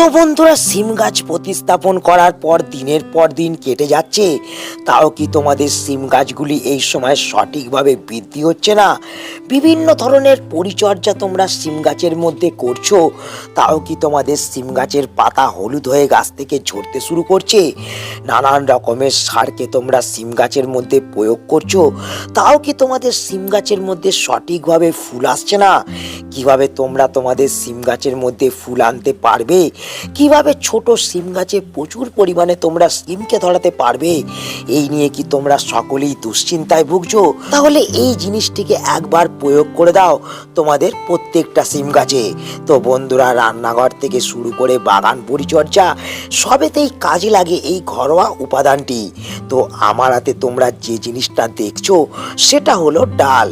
তো বন্ধুরা, সিম গাছ প্রতিস্থাপন করার পর দিনের পর দিন কেটে যাচ্ছে। তাও কি তোমাদের সিম গাছগুলি এই সময় সঠিকভাবে বৃদ্ধি হচ্ছে না? বিভিন্ন ধরনের পরিচর্যা তোমরা সিম গাছের মধ্যে করছ। তাও কি তোমাদের সিম গাছের পাতা হলুদ হয়ে গাছ থেকে ঝরতে শুরু করছে? নানান রকমের সারকে তোমরা সিম গাছের মধ্যে প্রয়োগ করছ। তাও কি তোমাদের সিম গাছের মধ্যে সঠিকভাবে ফুল আসছে না? কীভাবে তোমরা তোমাদের সিম গাছের মধ্যে ফুল আনতে পারবে? কীভাবে ছোট সিম গাছে প্রচুর পরিমাণে তোমরা সিমকে ধরাতে পারবে? এই নিয়ে কি তোমরা সকলেই দুশ্চিন্তায় ভুগছো? তাহলে এই জিনিসটিকে একবার প্রয়োগ করে দাও তোমাদের প্রত্যেকটা সিম গাছে। তো বন্ধুরা, রান্নাঘর থেকে শুরু করে বাগান পরিচর্যা সবেতেই কাজে লাগে এই ঘরোয়া উপাদানটি। তো আমার হাতে তোমরা যে জিনিসটা দেখছ, সেটা হলো ডাল,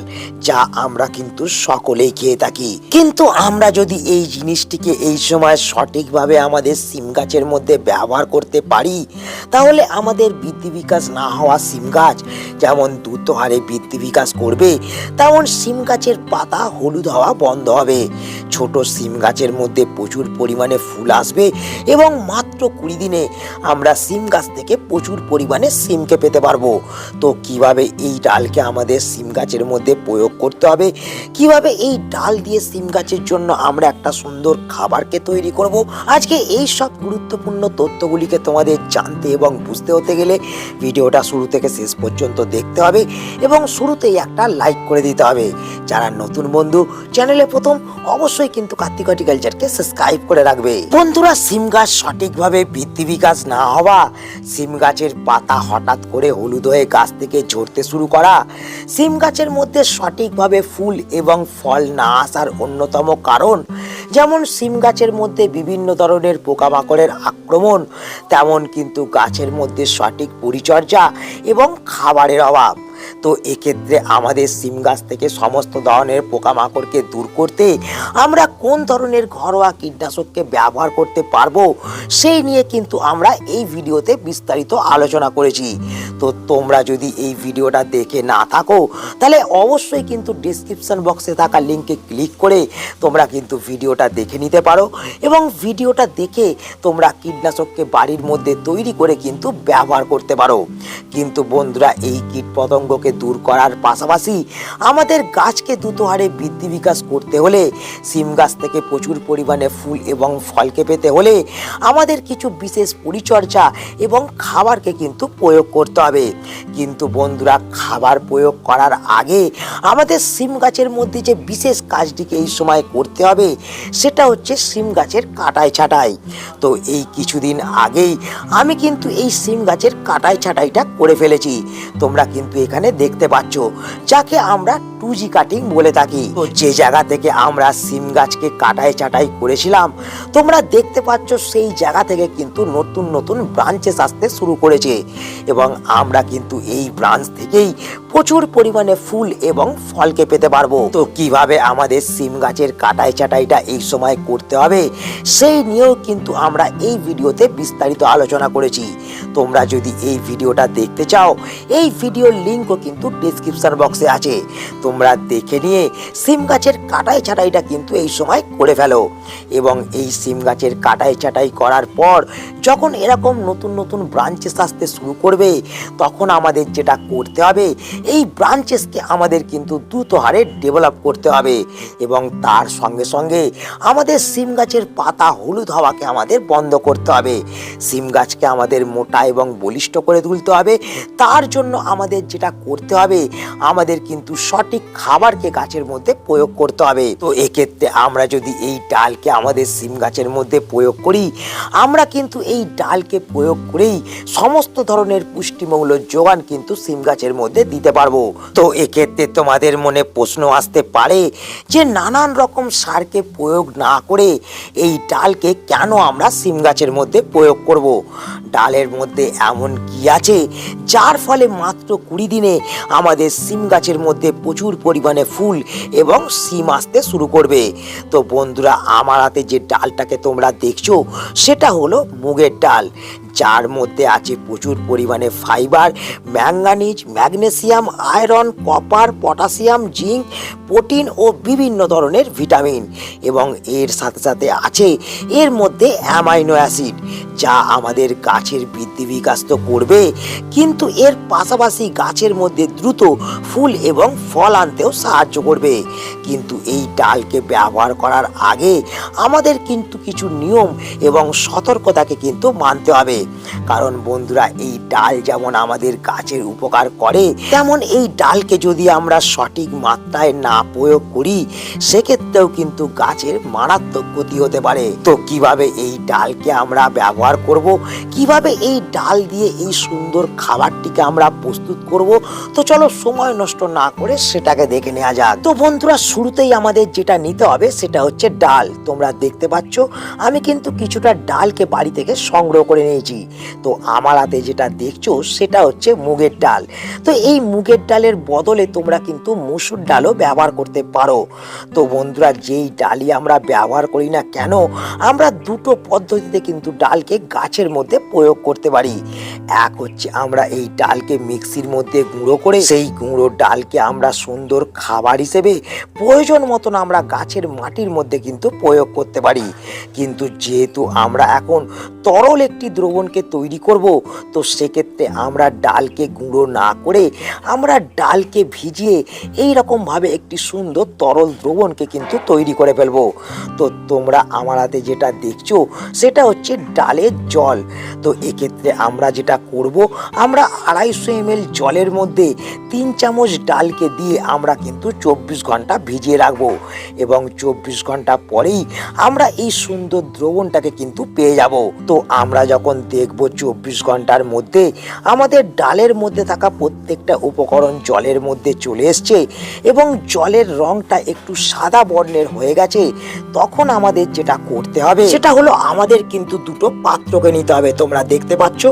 যা আমরা কিন্তু সকলেই খেয়ে থাকি। কিন্তু আমরা যদি এই জিনিসটিকে এই সময় সঠিকভাবে আমাদের সিম গাছের মধ্যে ব্যবহার করতে পারি? তাহলে আমাদের বৃদ্ধি বিকাশ না হওয়া সিম গাছ যেমন দ্রুত হারে বৃদ্ধি বিকাশ করবে, তেমন সিম গাছের পাতা হলুদ হওয়া বন্ধ হবে। ছোট সিম গাছের মধ্যে প্রচুর পরিমাণে ফুল আসবে এবং মাত্র কুড়ি দিনে আমরা সিম গাছ থেকে প্রচুর পরিমাণে সিমকে পেতে পারব। তো কীভাবে এই ডালকে আমাদের সিম গাছের মধ্যে প্রয়োগ করতে হবে? কীভাবে এই ডাল দিয়ে সিম গাছের জন্য আমরা একটা সুন্দর খাবারকে তৈরি করব? আজকে এই সব গুরুত্বপূর্ণ তথ্যগুলিকে তোমাদের জানতে এবং বুঝতে হতে গেলে ভিডিওটা শুরু থেকে শেষ পর্যন্ত দেখতে হবে এবং শুরুতেই একটা লাইক করে দিতে হবে। যারা নতুন বন্ধু চ্যানেলে প্রথম, অবশ্যই কিন্তু কার্তিক হর্টিকালচারকে সাবস্ক্রাইব করে রাখবে। বন্ধুরা, সিম গাছ সঠিকভাবে বৃদ্ধি বিকাশ না হওয়া, সিম গাছের পাতা হঠাৎ করে হলুদ হয়ে গাছ থেকে ঝরতে শুরু করা, সিম গাছের মধ্যে সঠিকভাবে ফুল এবং ফল না আসার অন্যতম কারণ, যেমন সিম গাছের মধ্যে বিভিন্ন ধরনের পোকামাকড়ের আক্রমণ তেমন কিন্তু গাছের মধ্যে সঠিক পরিচর্যা এবং খাবারের অভাব। তো এক্ষেত্রে আমাদের সিম গাছ থেকে সমস্ত ধরনের পোকামাকড়কে দূর করতে আমরা কোন ধরনের ঘরোয়া কীটনাশককে ব্যবহার করতে পারব, সেই নিয়ে কিন্তু আমরা এই ভিডিওতে বিস্তারিত আলোচনা করেছি। তো তোমরা যদি এই ভিডিওটা দেখে না থাকো, তাহলে অবশ্যই কিন্তু ডিসক্রিপশন বক্সে থাকা লিঙ্কে ক্লিক করে তোমরা কিন্তু ভিডিওটা দেখে নিতে পারো এবং ভিডিওটা দেখে তোমরা কীটনাশককে বাড়ির মধ্যে তৈরি করে কিন্তু ব্যবহার করতে পারো। কিন্তু বন্ধুরা, এই কীট পতঙ্গকে দূর করার পাশাপাশি আমাদের গাছকে দ্রুত হারে বৃদ্ধি বিকাশ করতে হলে, সিম গাছ থেকে প্রচুর পরিমাণে ফুল এবং ফলকে পেতে হলে আমাদের কিছু বিশেষ পরিচর্যা এবং খাবারকে কিন্তু প্রয়োগ করতে হবে। কিন্তু বন্ধুরা, খাবার প্রয়োগ করার আগে আমাদের সিম গাছের মধ্যে যে বিশেষ কাজটিকে এই সময় করতে হবে, সেটা হচ্ছে সিম গাছের কাটাই ছাটাই। তো এই কিছুদিন আগেই আমি কিন্তু এই সিম গাছের কাটাই ছাটাইটা করে ফেলেছি। তোমরা কিন্তু এখানে দেখতে পাচ্ছ যাকে আমরা টু জি কাটিং বলে থাকি। তো যে জায়গা থেকে আমরা সিম গাছকে কাটাই চাটাই করেছিলাম তোমরা দেখতে পাচ্ছ সেই জায়গা থেকে কিন্তু নতুন নতুন ব্রাঞ্চেস আসতে শুরু করেছে। এবং আমরা কিন্তু এই ব্রাঞ্চ থেকেই প্রচুর পরিমাণে ফুল এবং ফলকে পেতে পারব। তো কীভাবে আমাদের সিম গাছের কাটাই চাটাইটা এই সময় করতে হবে সেই নিয়েও কিন্তু আমরা এই ভিডিওতে বিস্তারিত আলোচনা করেছি। তোমরা যদি এই ভিডিওটা দেখতে চাও এই ভিডিওর লিঙ্কও কিন্তু ডিসক্রিপশন বক্সে আছে। তোমরা দেখে নিয়ে সিম গাছের কাটাই ছাটাইটা কিন্তু এই সময় করে ফেলো। এবং এই সিম গাছের কাটাই ছাটাই করার পর যখন এরকম নতুন নতুন ব্রাঞ্চেস আসতে শুরু করবে, তখন আমাদের যেটা করতে হবে, এই ব্রাঞ্চেসকে আমাদের কিন্তু দ্রুত হারে ডেভেলপ করতে হবে। এবং তার সঙ্গে সঙ্গে আমাদের সিম গাছের পাতা হলুদ হওয়াকে আমাদের বন্ধ করতে হবে। সিম গাছকে আমাদের মোটা এবং বলিষ্ঠ করে তুলতে হবে। তার জন্য আমাদের যেটা করতে হবে। আমাদের কিন্তু সঠিক খাবারকে গাছের মধ্যে প্রয়োগ করতে হবে। তো এক্ষেত্রে আমরা যদি এই ডালকে আমাদের সিম গাছের মধ্যে প্রয়োগ করি, আমরা কিন্তু এই ডালকে প্রয়োগ করেই সমস্ত ধরনের পুষ্টিমূল্য যোগান কিন্তু সিম গাছের মধ্যে দিতে পারব। তো এক্ষেত্রে তোমাদের মনে প্রশ্ন আসতে পারে যে নানান রকম সারকে প্রয়োগ না করে এই ডালকে কেন আমরা সিম গাছের মধ্যে প্রয়োগ করব। ডালের মধ্যে এমন কি আছে? যার ফলে মাত্র কুড়ি দিনে আমাদের সিম গাছের মধ্যে প্রচুর পরিমাণে ফুল এবং সিম আসতে শুরু করবে। তো বন্ধুরা, আমার হাতে যে ডালটাকে তোমরা দেখছ, সেটা হলো মুগের ডাল। যার মধ্যে আছে প্রচুর পরিমাণে fibre, manganese, magnesium, iron, copper, potassium, zinc, protein ও বিভিন্ন ধরনের ভিটামিন। এবং এর সাথে সাথে আছে এর মধ্যে অ্যামাইনো অ্যাসিড, যা আমাদের গাছের বৃদ্ধি বিকাশ তো করবে, কিন্তু এর পাশাপাশি গাছের মধ্যে দ্রুত ফুল এবং ফল আনতেও সাহায্য করবে। কিন্তু এই ডালকে ব্যবহার করার আগে আমাদের কিন্তু কিছু নিয়ম এবং সতর্কতাকে কিন্তু মানতে হবে। কারণ বন্ধুরা, এই ডাল যেমন আমাদের গাছের উপকার করে, তেমন এই ডালকে যদি আমরা সঠিক মাত্রায় না প্রয়োগ করি, সেক্ষেত্রেও কিন্তু গাছের মারাত্মক ক্ষতি হতে পারে। তো কীভাবে এই ডালকে আমরা ব্যবহার করব? কীভাবে এই ডাল দিয়ে এই সুন্দর খাবারটিকে আমরা প্রস্তুত করব? তো চলো সময় নষ্ট না করে সেটাকে দেখে নেওয়া যাক। তো বন্ধুরা, শুরুতেই আমাদের যেটা নিতে হবে সেটা হচ্ছে ডাল। তোমরা দেখতে পাচ্ছ, আমি কিন্তু কিছুটা ডালকে বাড়ি থেকে সংগ্রহ করে নিয়েছি। তো আমার হাতে যেটা দেখছ, সেটা হচ্ছে মুগের ডাল। তো এই মুগের ডালের বদলে তোমরা কিন্তু মুসুর ডালও ব্যবহার করতে পারো। তো বন্ধুরা, যেই ডালই আমরা ব্যবহার করি না কেন, আমরা দুটো পদ্ধতিতে কিন্তু ডালকে গাছের মধ্যে প্রয়োগ করতে পারি। এক হচ্ছে আমরা এই ডালকে মিক্সির মধ্যে গুঁড়ো করে, সেই গুঁড়ো ডালকে আমরা সুন্দর খাবার হিসেবে প্রয়োজন মতন আমরা গাছের মাটির মধ্যে কিন্তু প্রয়োগ করতে পারি। কিন্তু যেহেতু আমরা এখন তরল একটি দ্রবণকে তৈরি করব, তো সেক্ষেত্রে আমরা ডালকে গুঁড়ো না করে আমরা ডালকে ভিজিয়ে এই রকমভাবে একটি সুন্দর তরল দ্রবণকে কিন্তু তৈরি করে ফেলব। তো তোমরা আমার হাতে যেটা দেখছ, সেটা হচ্ছে ডালের জল। তো এক্ষেত্রে আমরা যেটা করব, আমরা আড়াইশো এম জলের মধ্যে তিন চামচ ডালকে দিয়ে আমরা কিন্তু চব্বিশ ঘণ্টা ভিজিয়ে রাখব এবং চব্বিশ ঘণ্টা পরেই আমরা এই সুন্দর দ্রবণটাকে কিন্তু পেয়ে যাব। তো আমরা যখন দেখব চব্বিশ ঘণ্টার মধ্যে। আমাদের ডালের মধ্যে থাকা প্রত্যেকটা উপকরণ জলের মধ্যে চলে এসছে এবং জলের রংটা একটু সাদা বর্ণের হয়ে গেছে। তখন আমাদের যেটা করতে হবে, সেটা হলো আমাদের কিন্তু দুটো পাত্রকে নিতে হবে। তোমরা দেখতে পাচ্ছ,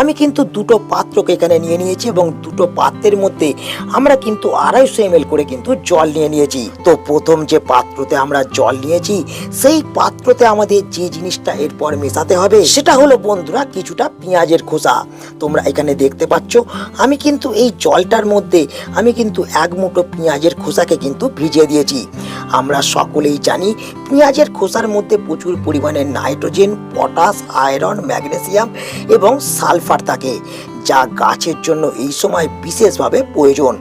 আমি কিন্তু দুটো পাত্রকে এখানে নিয়ে নিয়েছি এবং দুটো পাত্রের মধ্যে আমরা কিন্তু আড়াইশো এম করে কিন্তু জল নিয়ে নিয়েছি। তো প্রথম যে পাত্রতে আমরা জল নিয়েছি, সেই পাত্রতে আমাদের যে জিনিসটা এরপর মেশাতে হবে, সেটা হলো বন্ধুরা কিছুটা পেঁয়াজের খোসা। তোমরা এখানে দেখতে পাচ্ছ, আমি কিন্তু এই জলটার মধ্যে, আমি কিন্তু এক মুঠো পেঁয়াজের খোসাকে কিন্তু ভিজিয়ে দিয়েছি। আমরা সকলেই জানি পেঁয়াজের খোসার মধ্যে প্রচুর পরিমাণে নাইট্রোজেন, পটাশ, আয়রন, ম্যাগনেসিয়াম এবং সালফার থাকে, যা গাছের জন্য এই সময় বিশেষভাবে প্রয়োজন।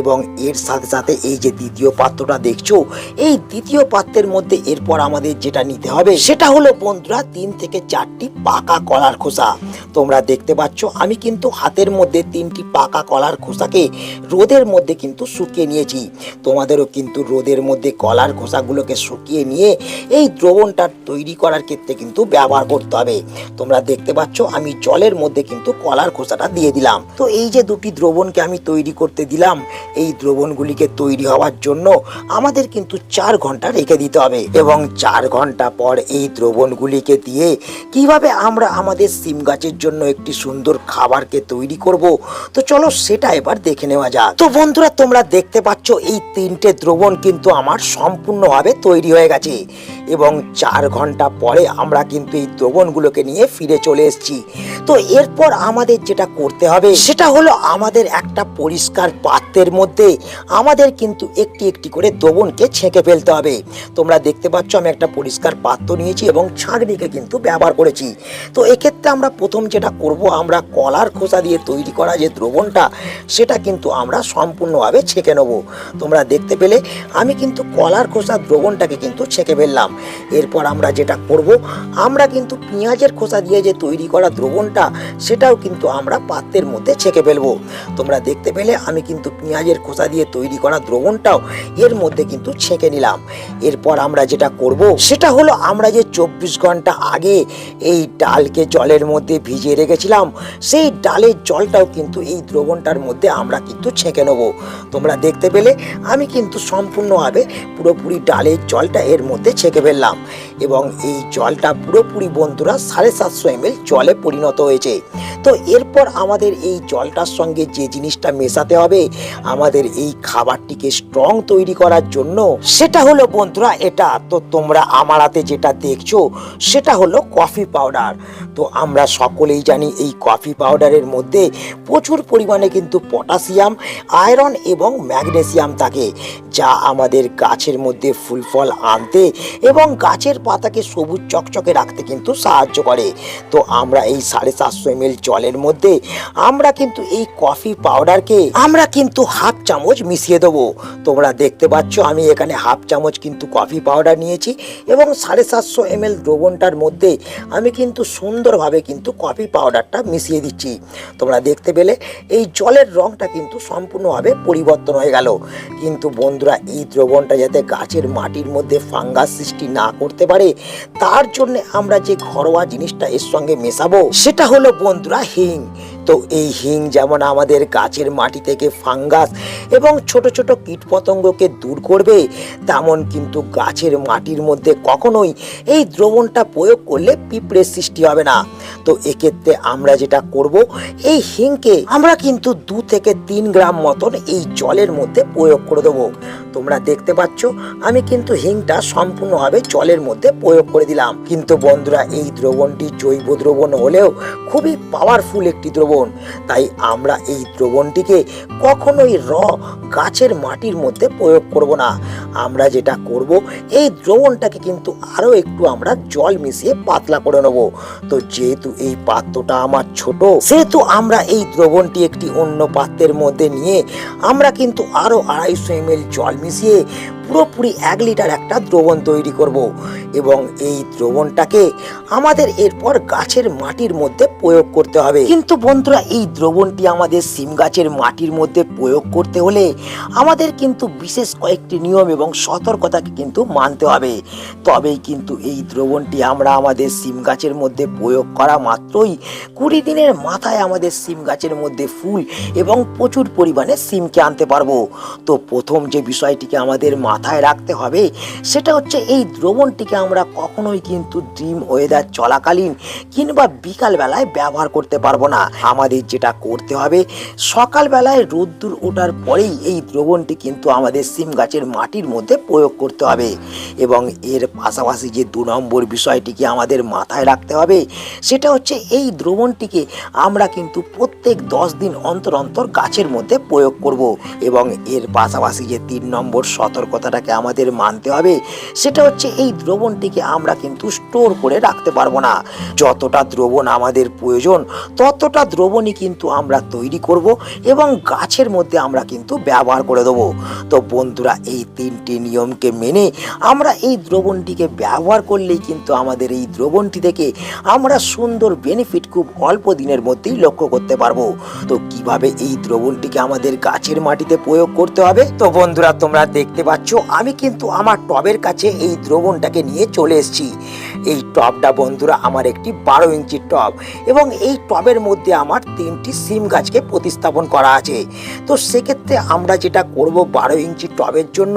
এবং এর সাথে সাথে এই যে দ্বিতীয় পাত্রটা দেখছ, এই দ্বিতীয় পাত্রের মধ্যে এরপর আমাদের যেটা নিতে হবে, সেটা হলো বন্ধুরা তিন থেকে চারটি পাকা কলার খোসা। তোমরা দেখতে পাচ্ছ, আমি কিন্তু হাতের মধ্যে তিনটি পাকা কলার খোসাকে রোদের মধ্যে কিন্তু শুকিয়ে নিয়েছি। তোমাদেরও কিন্তু রোদের মধ্যে কলার খোসাগুলোকে শুকিয়ে নিয়ে এই দ্রবণটা তৈরি করার ক্ষেত্রে কিন্তু ব্যবহার করতে হবে। তোমরা দেখতে পাচ্ছ, আমি জলের মধ্যে কিন্তু কলার খোসাটা দিয়ে দিলাম। তো এই যে দুটি দ্রবণকে আমি তৈরি করতে দিলাম, এই দ্রবণগুলিকে তৈরি হওয়ার জন্য আমাদের কিন্তু চার ঘণ্টা রেখে দিতে হবে এবং চার ঘণ্টা পর এই দ্রবণগুলিকে দিয়ে কীভাবে আমরা আমাদের সিম গাছের জন্য একটি সুন্দর খাবারকে তৈরি করব? তো চলো সেটা এবার দেখে নেওয়া যাক। তো বন্ধুরা, তোমরা দেখতে পাচ্ছ, এই তিনটে দ্রবণ কিন্তু আমার সম্পূর্ণভাবে তৈরি হয়ে গেছে। এবং চার ঘণ্টা পরে আমরা কিন্তু এই দ্রবণগুলোকে নিয়ে ফিরে চলে এসেছি। তো এরপর আমাদের যেটা করতে হবে, সেটা হলো আমাদের একটা পরিষ্কার পাত্রের মধ্যে আমাদের কিন্তু একটি একটি করে দ্রবণকে ছেঁকে ফেলতে হবে। তোমরা দেখতে পাচ্ছ আমি একটা পরিষ্কার পাত্র নিয়েছি এবং ছাঁকনিকে কিন্তু ব্যবহার করেছি। তো এক্ষেত্রে আমরা প্রথম যেটা করব, আমরা কলার খোসা দিয়ে তৈরি করা যে দ্রবণটা সেটা কিন্তু আমরা সম্পূর্ণভাবে ছেঁকে নেব। তোমরা দেখতে পেলে, আমি কিন্তু কলার খোসা দ্রবণটাকে কিন্তু ছেঁকে ফেললাম। এরপর আমরা যেটা করব, আমরা কিন্তু পেঁয়াজের খোসা দিয়ে যে তৈরি করা দ্রবণটা, সেটাও কিন্তু আমরা পাত্রের মধ্যে ছেঁকে ফেলব। তোমরা দেখতে পেলে, আমি কিন্তু পেঁয়াজের খোসা দিয়ে তৈরি করা দ্রবণটাও এর মধ্যে কিন্তু ছেঁকে নিলাম। এরপর আমরা যেটা করব, সেটা হলো আমরা যে চব্বিশ ঘণ্টা আগে এই ডালকে জলের মধ্যে ভিজিয়ে রেখেছিলাম, সেই ডালের জলটাও কিন্তু এই দ্রবণটার মধ্যে আমরা কিন্তু ছেঁকে নেব। তোমরা দেখতে পেলে, আমি কিন্তু সম্পূর্ণভাবে পুরোপুরি ডালের জলটা এর মধ্যে ছেঁকে ফেললাম। এবং এই জলটা পুরোপুরি বন্ধুরা সাড়ে সাতশো এম জলে পরিণত হয়েছে। তো এরপর আমাদের এই জলটার সঙ্গে যে জিনিসটা মেশাতে হবে, আমাদের এই খাবারটিকে স্ট্রং তৈরি করার জন্য, সেটা হলো বন্ধুরা এটা। তো তোমরা আমার হাতে যেটা দেখছ, সেটা হলো কফি পাউডার তো আমরা সকলেই জানি এই কফি পাউডারের মধ্যে প্রচুর পরিমাণে কিন্তু পটাশিয়াম আয়রন এবং ম্যাগনেসিয়াম থাকে, যা আমাদের গাছের মধ্যে ফুল ফল আনতে এবং গাছের পাতাকে সবুজ চকচকে রাখতে কিন্তু সাহায্য করে। তো আমরা এই সাড়ে সাতশো এম জলের মধ্যে আমরা কিন্তু এই কফি পাউডারকে আমরা কিন্তু হাফ চামচ মিশিয়ে দেবো। তোমরা দেখতে পাচ্ছ আমি এখানে হাফ চামচ কিন্তু কফি পাউডার নিয়েছি এবং সাড়ে সাতশো এম দ্রবণটার মধ্যে আমি কিন্তু সুন্দরভাবে কিন্তু কফি পাউডারটা মিশিয়ে দিচ্ছি। তোমরা দেখতে পেলে এই জলের রঙটা কিন্তু সম্পূর্ণভাবে পরিবর্তন হয়ে গেল। কিন্তু বন্ধুরা, এই দ্রবণটা যাতে গাছের মাটির মধ্যে ফাঙ্গাস সৃষ্টি না করতে পারে তার জন্য আমরা যে ঘরোয়া জিনিসটা এর সঙ্গে মেশাবো, সেটা হলো বন্ধুরা হিং। তো এই হিং যেমন আমাদের গাছের মাটি থেকে ফাঙ্গাস এবং ছোট ছোট কীটপতঙ্গকে দূর করবে, তেমন কিন্তু গাছের মাটির মধ্যে কখনোই এই দ্রবণটা প্রয়োগ করলে পিঁপড়ের সৃষ্টি হবে না। তো এক্ষেত্রে আমরা যেটা করব, এই হিংকে আমরা কিন্তু দু থেকে তিন গ্রাম মতন এই জলের মধ্যে প্রয়োগ করে দেবো। তোমরা দেখতে পাচ্ছ, আমি কিন্তু হিংটা সম্পূর্ণভাবে জলের মধ্যে প্রয়োগ করে দিলাম। কিন্তু বন্ধুরা, এই দ্রবণটি জৈব দ্রবণ হলেও খুবই পাওয়ারফুল একটি দ্রবণ। তাই আমরা এই দ্রবণটিকে কখনোই র গাছের মাটির মধ্যে প্রয়োগ করব না। আমরা যেটা করব, এই দ্রবণটাকে কিন্তু আরও একটু আমরা জল মিশিয়ে পাতলা করে নেব। তো যেহেতু এই পাত্রটা আমার ছোট, সেহেতু আমরা এই দ্রবণটি একটি অন্য পাত্রের মধ্যে নিয়ে আমরা কিন্তু আরও আড়াইশো এম জল মিশিয়ে পুরোপুরি এক লিটার একটা দ্রবণ তৈরি করব এবং এই দ্রবণটাকে আমাদের এরপর গাছের মাটির মধ্যে প্রয়োগ করতে হবে। কিন্তু বন্ধুরা, এই দ্রবণটি আমাদের সিম গাছের মাটির মধ্যে প্রয়োগ করতে হলে আমাদের কিন্তু বিশেষ কয়েকটি নিয়ম এবং সতর্কতাকে কিন্তু মানতে হবে। তবেই কিন্তু এই দ্রবণটি আমরা আমাদের সিম গাছের মধ্যে প্রয়োগ করা মাত্রই কুড়ি দিনের মাথায় আমাদের সিম গাছের মধ্যে ফুল এবং প্রচুর পরিমাণে সিমকে আনতে পারব। তো প্রথম যে বিষয়টিকে আমাদের মাথায় রাখতে হবে। সেটা হচ্ছে এই দ্রবণটিকে আমরা কখনোই কিন্তু ড্রিম ওয়েদার চলাকালীন কিংবা বিকালবেলায় ব্যবহার করতে পারব না। আমাদের যেটা করতে হবে, সকালবেলায় রোদ্দুর ওঠার পরেই এই দ্রবণটি কিন্তু আমাদের সিম গাছের মাটির মধ্যে প্রয়োগ করতে হবে এবং এর পাশাপাশি যে দু নম্বর বিষয়টিকে আমাদের মাথায় রাখতে হবে, সেটা হচ্ছে এই দ্রবণটিকে আমরা কিন্তু প্রত্যেক দশ দিন অন্তর অন্তর গাছের মধ্যে প্রয়োগ করব এবং এর পাশাপাশি যে তিন নম্বর সতর্কতাটাকে আমাদের মানতে হবে, সেটা হচ্ছে এই দ্রবণটিকে আমরা কিন্তু স্টোর করে রাখতে পারব না। যতটা দ্রবণ আমাদের প্রয়োজন, ততটা দ্রবণই কিন্তু আমরা তৈরি করব এবং গাছের মধ্যে আমরা কিন্তু ব্যবহার করে দেবো। তো বন্ধুরা, এই তিনটি নিয়মকে মেনে আমরা এই দ্রবণটিকে ব্যবহার করলেই কিন্তু আমাদের এই দ্রবণটি থেকে আমরা সুন্দর বেনিফিট খুব অল্প দিনের মধ্যেই লক্ষ্য করতে পারব। তো কীভাবে এই দ্রবণটিকে আমাদের গাছের মাটিতে প্রয়োগ করতে হবে? তো বন্ধুরা, তোমরা দেখতে পাচ্ছ আমি কিন্তু আমার টবের কাছে এই দ্রবণটাকে নিয়ে চলে এসেছি। এই টবটা, বন্ধুরা, আমার একটি বারো ইঞ্চির টব এবং এই টবের মধ্যে আমার তিনটি সিম গাছকে প্রতিস্থাপন করা আছে। তো সেক্ষেত্রে আমরা যেটা করব বারো ইঞ্চি টবের জন্য,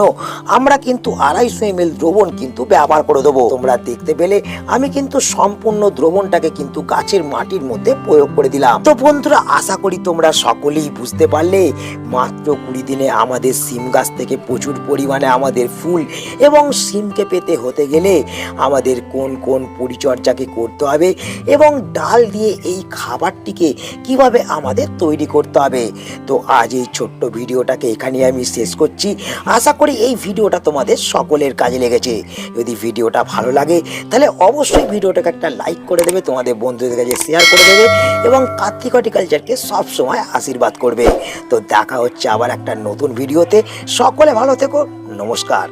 আমরা কিন্তু আড়াইশো এম দ্রবণ কিন্তু ব্যবহার করে দেবো। তোমরা দেখতে পেলে, আমি কিন্তু সম্পূর্ণ দ্রবণটাকে কিন্তু গাছের মাটির মধ্যে প্রয়োগ করে দিলাম। তো বন্ধুরা, আশা করি তোমরা সকলেই বুঝতে পারলে, মাত্র কুড়ি দিনে আমাদের সিম গাছ থেকে প্রচুর পরিমাণে আমাদের ফুল এবং সিমকে পেতে হতে গেলে আমাদের কোন কোন পরিচর্যাকে করতে হবে এবং ডাল দিয়ে এই খাবারটিকে কীভাবে আমাদের তৈরি করতে হবে। তো আজ এই ছোট্ট ভিডিওটাকে এখানে আমি শেষ করছি। আশা করি এই ভিডিওটা তোমাদের সকলের কাজে লেগেছে। যদি ভিডিওটা ভালো লাগে, তাহলে অবশ্যই ভিডিওটাকে একটা লাইক করে দেবে, তোমাদের বন্ধুদের কাছে শেয়ার করে দেবে এবং কার্তিক হর্টিকালচারকে সবসময় আশীর্বাদ করবে। তো দেখা হচ্ছে আবার একটা নতুন ভিডিওতে। সকলে ভালো থেকো নমস্কার